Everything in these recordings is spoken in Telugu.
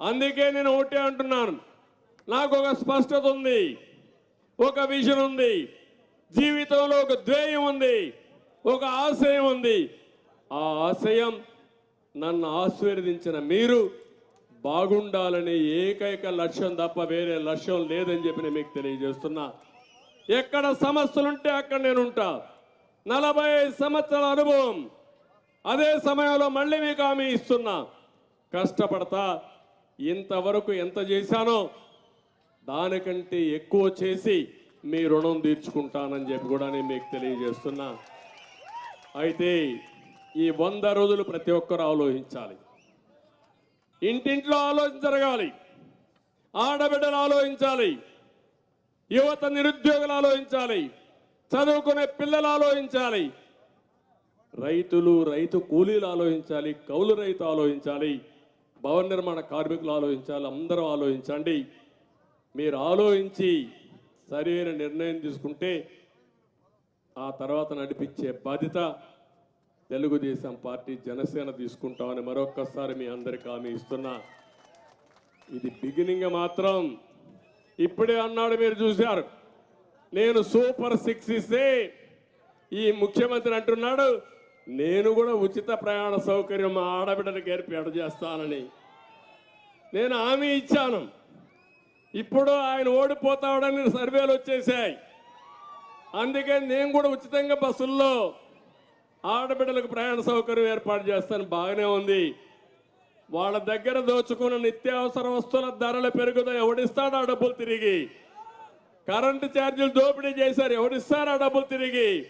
అందుకే నేను ఒకటే అంటున్నాను. నాకు ఒక స్పష్టత ఉంది. ఒక విజన్ ఉంది. జీవితంలో ఒక ధ్యేయం ఉంది. ఒక ఆశయం ఉంది. ఆ ఆశయం నన్ను ఆశీర్వదించిన మీరు బాగుండాలనే ఏకైక లక్ష్యం తప్ప వేరే లక్ష్యం లేదని చెప్పి నేను మీకు తెలియజేస్తున్నా. ఎక్కడ సమస్యలుంటే అక్కడ నేను ఉంటా నలభై ఐదు సంవత్సరాల అనుభవం. అదే సమయంలో మళ్ళీ మీకు హామీ ఇస్తున్నా. కష్టపడతా ఇంతవరకు ఎంత చేశానో దానికంటే ఎక్కువ చేసి మీ రుణం తీర్చుకుంటానని చెప్పి కూడా నేను మీకు తెలియజేస్తున్నా. అయితే ఈ వంద రోజులు ప్రతి ఒక్కరు ఆలోచించాలి. ఇంటింట్లో ఆలోచన జరగాలి. ఆడబిడ్డలు ఆలోచించాలి. యువత నిరుద్యోగులు ఆలోచించాలి. చదువుకునే పిల్లలు ఆలోచించాలి. రైతులు రైతు కూలీలు ఆలోచించాలి. కౌలు రైతు ఆలోచించాలి. భవన నిర్మాణ కార్మికులు ఆలోచించాలి అందరూ ఆలోచించండి. మీరు ఆలోచించి సరైన నిర్ణయం తీసుకుంటే ఆ తర్వాత నడిపించే బాధ్యత తెలుగుదేశం పార్టీ జనసేన తీసుకుంటామని మరొక్కసారి మీ అందరికీ హామీ ఇస్తున్నా. ఇది బిగినింగ్ మాత్రం. ఇప్పుడే అన్నాడు మీరు చూశారు. నేను సూపర్ సిక్స్ ఇస్తే ఈ ముఖ్యమంత్రి అంటున్నాడు నేను కూడా ఉచిత ప్రయాణ సౌకర్యం మా ఆడబిడ్డలకు ఏర్పాటు చేస్తానని నేను హామీ ఇచ్చాను. ఇప్పుడు ఆయన ఓడిపోతాడని సర్వేలు వచ్చేసాయి. అందుకే నేను కూడా ఉచితంగా బస్సుల్లో ఆడబిడ్డలకు ప్రయాణ సౌకర్యం ఏర్పాటు చేస్తాను. బాగానే ఉంది. వాళ్ళ దగ్గర దోచుకున్న నిత్యావసర వస్తువుల ధరలు పెరుగుతాయి. ఎవడిస్తాడు ఆ డబ్బులు తిరిగి. కరెంటు ఛార్జీలు దోపిడీ చేశారు. ఎవడిస్తారు ఆ డబ్బులు తిరిగి.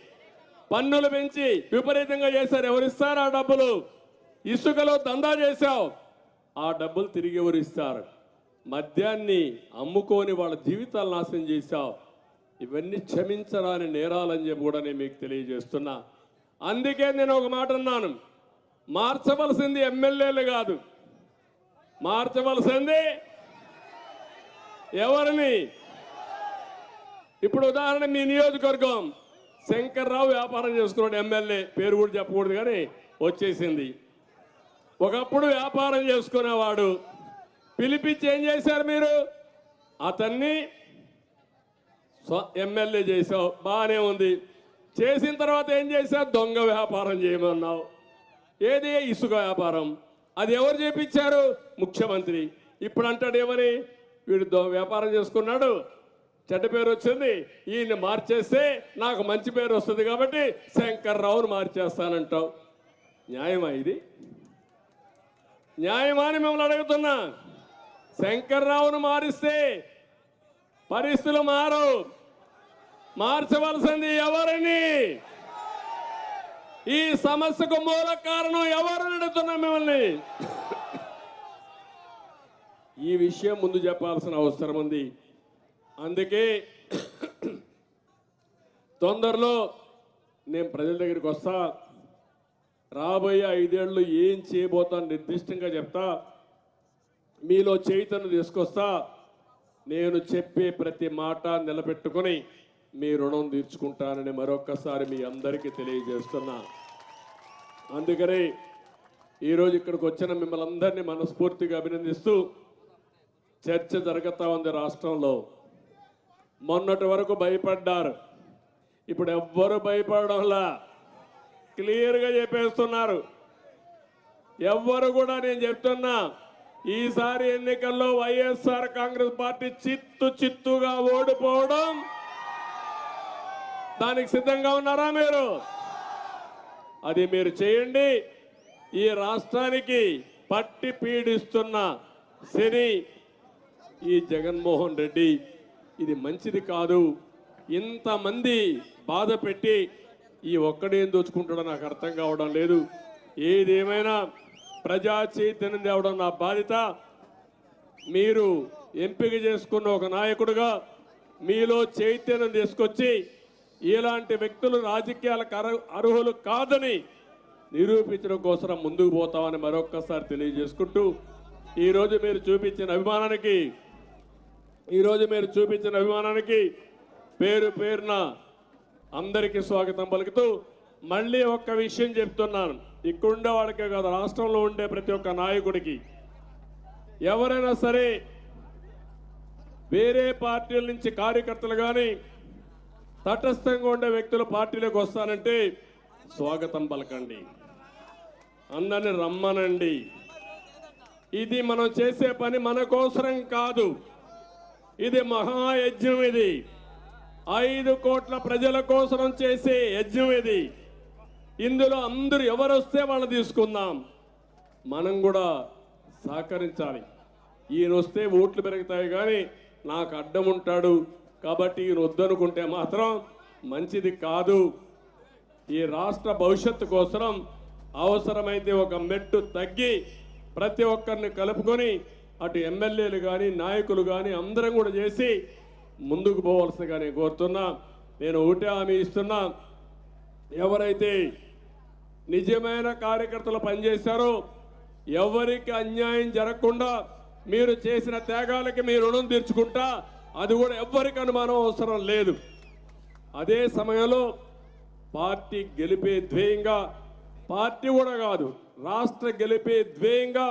పన్నులు పెంచి విపరీతంగా చేశారు. ఎవరిస్తారు ఆ డబ్బులు? ఇసుకలో దందా చేశావు. ఆ డబ్బులు తిరిగి ఎవరిస్తారు మద్యాన్ని అమ్ముకొని వాళ్ళ జీవితాలు నాశనం చేశావు. ఇవన్నీ క్షమించరాని నేరాలని చెప్పి కూడా నేను మీకు తెలియజేస్తున్నా. అందుకే నేను ఒక మాట అన్నాను. మార్చవలసింది ఎమ్మెల్యేలు కాదు. మార్చవలసింది ఎవరిని? ఇప్పుడు ఉదాహరణ మీ నియోజకవర్గం. శంకర్రావు వ్యాపారం చేసుకున్నాడు ఎమ్మెల్యే. పేరు కూడా చెప్పకూడదు కానీ వచ్చేసింది. ఒకప్పుడు వ్యాపారం చేసుకునేవాడు. పిలిపించి ఏం చేశారు మీరు? అతన్ని ఎమ్మెల్యే చేసావు బాగానే ఉంది. చేసిన తర్వాత ఏం చేశావు? దొంగ వ్యాపారం చేయమన్నావు. ఏది? ఇసుక వ్యాపారం. అది ఎవరు చేపించారు? ముఖ్యమంత్రి. ఇప్పుడు అంటాడు ఏమని? వీడు వ్యాపారం చేసుకున్నాడు. చెడ్డ పేరు వచ్చింది. ఈయన మార్చేస్తే నాకు మంచి పేరు వస్తుంది కాబట్టి శంకర్రావును మార్చేస్తానంటావు. న్యాయమా ఇది? న్యాయమా అని మిమ్మల్ని అడుగుతున్నా. శంకర్రావును మారిస్తే పరిస్థితులు మారు మార్చవలసింది ఎవరిని? ఈ సమస్యకు మూల కారణం ఎవరు అడుగుతున్నా మిమ్మల్ని? ఈ విషయం ముందు చెప్పాల్సిన అవసరం ఉంది. అందుకే తొందరలో నేను ప్రజల దగ్గరికి వస్తా. రాబోయే ఐదేళ్ళు ఏం చేయబోతాను నిర్దిష్టంగా చెప్తా. మీలో చైతన్యం తీసుకొస్తా. నేను చెప్పే ప్రతి మాట నిలబెట్టుకొని మీ రుణం తీర్చుకుంటానని మరొక్కసారి మీ అందరికీ తెలియజేస్తున్నా. అందుకనే ఈరోజు ఇక్కడికి వచ్చిన మిమ్మల్ని అందరినీ మనస్ఫూర్తిగా అభినందిస్తూ చర్చ జరుగుతూ ఉంది రాష్ట్రంలో. మొన్నటి వరకు భయపడ్డారు. ఇప్పుడు ఎవ్వరు భయపడడంలా క్లియర్గా చెప్పేస్తున్నారు. ఎవ్వరు కూడా నేను చెప్తున్నా ఈసారి ఎన్నికల్లో వైఎస్ఆర్ కాంగ్రెస్ పార్టీ చిత్తు చిత్తుగా ఓడిపోవడం. దానికి సిద్ధంగా ఉన్నారా మీరు? అది మీరు చేయండి. ఈ రాష్ట్రానికి పట్టి పీడిస్తున్న శని ఈ జగన్మోహన్ రెడ్డి ఇది మంచిది కాదు. ఇంతమంది బాధ పెట్టి ఈ ఒక్కడేం దోచుకుంటాడో నాకు అర్థం కావడం లేదు. ఏదేమైనా ప్రజా చైతన్యం తేవడం నా బాధ్యత. మీరు ఎంపిక చేసుకున్న ఒక నాయకుడుగా మీలో చైతన్యం తీసుకొచ్చి ఇలాంటి వ్యక్తులు రాజకీయాలకు అర్హులు కాదని నిరూపించడం కోసం ముందుకు పోతామని మరొక్కసారి తెలియజేసుకుంటూ ఈరోజు మీరు చూపించిన అభిమానానికి ఈరోజు మీరు చూపించిన అభిమానానికి పేరు పేరున అందరికీ స్వాగతం పలుకుతూ మళ్ళీ ఒక్క విషయం చెప్తున్నాను. ఇక్కడ వాళ్ళకే కాదు రాష్ట్రంలో ఉండే ప్రతి ఒక్క నాయకుడికి. ఎవరైనా సరే వేరే పార్టీల నుంచి కార్యకర్తలు కానీ తటస్థంగా ఉండే వ్యక్తులు పార్టీలోకి వస్తానంటే స్వాగతం పలకండి. అందరిని రమ్మనండి. ఇది మనం చేసే పని మన కోసరం కాదు. ఇది మహాయజ్ఞం ఇది. ఐదు కోట్ల ప్రజల కోసం చేసే యజ్ఞం ఇది. ఇందులో అందరూ ఎవరు వస్తే వాళ్ళు తీసుకుందాం. మనం కూడా సహకరించాలి. ఈయన వస్తే ఓట్లు పెరుగుతాయి కానీ నాకు అడ్డం ఉంటాడు. కాబట్టి ఈయన వద్దనుకుంటే మాత్రం మంచిది కాదు. ఈ రాష్ట్ర భవిష్యత్తు కోసం అవసరమైతే ఒక మెట్టు తగ్గి ప్రతి ఒక్కరిని కలుపుకొని అటు ఎమ్మెల్యేలు కానీ నాయకులు కానీ అందరం కూడా చేసి ముందుకు పోవాల్సిందిగా నేను కోరుతున్నా. నేను ఒకటే హామీ ఇస్తున్నా. ఎవరైతే నిజమైన కార్యకర్తలు పనిచేశారో ఎవరికి అన్యాయం జరగకుండా మీరు చేసిన త్యాగాలకి మీ రుణం తీర్చుకుంటా అది కూడా ఎవ్వరికి అనుమానం అవసరం లేదు. అదే సమయంలో పార్టీ గెలిపే ధ్యేయంగా పార్టీ కూడా కాదు రాష్ట్ర గెలిపే ధ్యేయంగా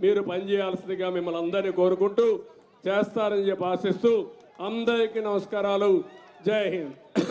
మీరు పనిచేయాల్సిందిగా మిమ్మల్ని అందరినీ కోరుకుంటూ చేస్తారని చెప్పి ఆశిస్తూ అందరికీ నమస్కారాలు. జై హింద్.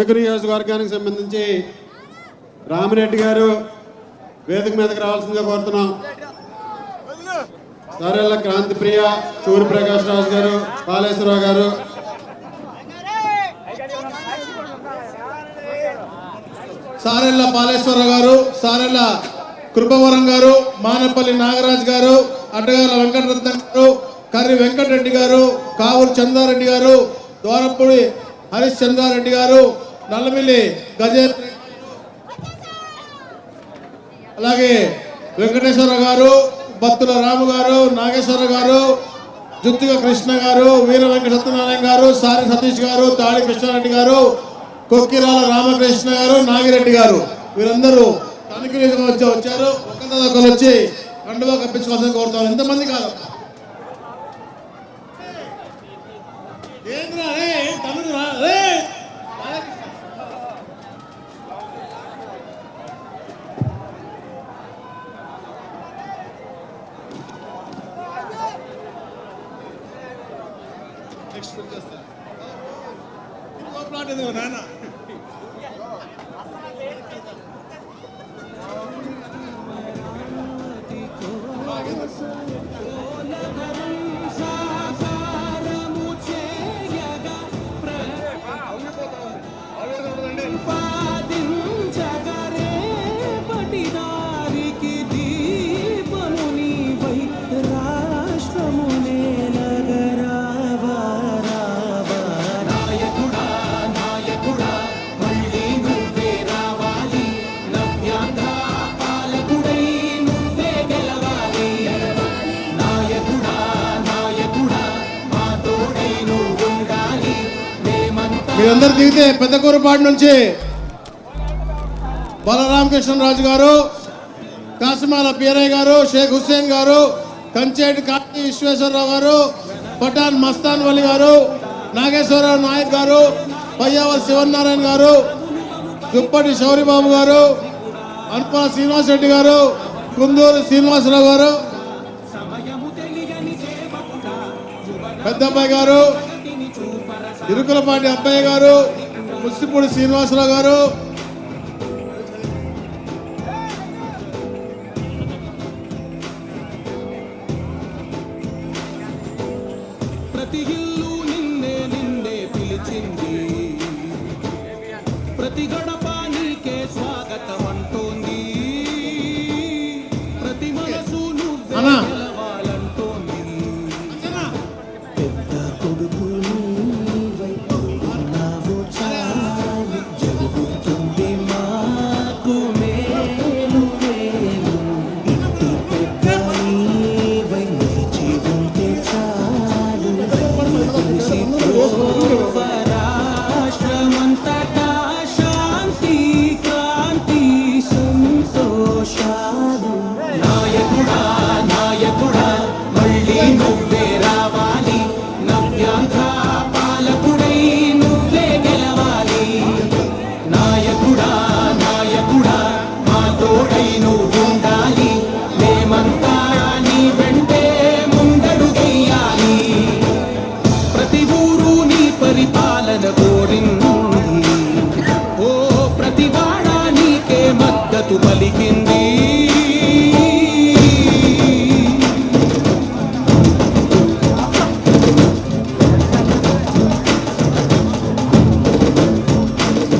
తణుకు నియోజకవర్గానికి సంబంధించి రామిరెడ్డి గారు వేదిక మీదకి రావాల్సిందిగా కోరుతున్నాం. సారెల్ల క్రాంతిప్రియ సూర్య ప్రకాష్ రాజు గారు కాళేశ్వరరావు గారు. సారెల్ల పాలేశ్వరరావు గారు సారెల్ల కృపవరం గారు మానపల్లి నాగరాజు గారు అడ్డగాల వెంకటరత్న గారు కర్రి వెంకటరెడ్డి గారు కావూరు చందారెడ్డి గారు దోరపూడి హరీష్ చంద్రారెడ్డి గారు నల్లమిల్లి గజేంద్ర అలాగే వెంకటేశ్వర గారు బత్తుల రాము గారు నాగేశ్వర గారు జుత్తిగ కృష్ణ గారు వీర వెంకట సత్యనారాయణ గారు సారి సతీష్ గారు తాడి కృష్ణారెడ్డి గారు కొక్కిరాల రామకృష్ణ గారు నాగిరెడ్డి గారు. వీరందరూ తనకి వచ్చి వచ్చారు. ఒకరి ఒకరు వచ్చి కండువా కప్పించుకోవాల్సిన కోరుతాను ఎంతమంది కాదు. ఏంద్రా ありがとうございます。మీరందరు దిగితే పెద్ద కూరపాటి నుంచి బలరామకృష్ణరాజు గారు కాసిమాల పీరయ్య గారు షేక్ హుస్సేన్ గారు కంచేటి కాశీ విశ్వేశ్వరరావు గారు పఠాన్ మస్తాన్ వలి గారు నాగేశ్వరరావు నాయక్ గారు పయ్యావల్ శివనారాయణ గారు దుప్పటి శౌరిబాబు గారు అనుపా శ్రీనివాస్ రెడ్డి గారు కుందూరు శ్రీనివాసరావు గారు పెద్దబ్బాయి గారు ఇరుకులపాటి అబ్బాయి గారు ముస్తిపూడి శ్రీనివాసరావు గారు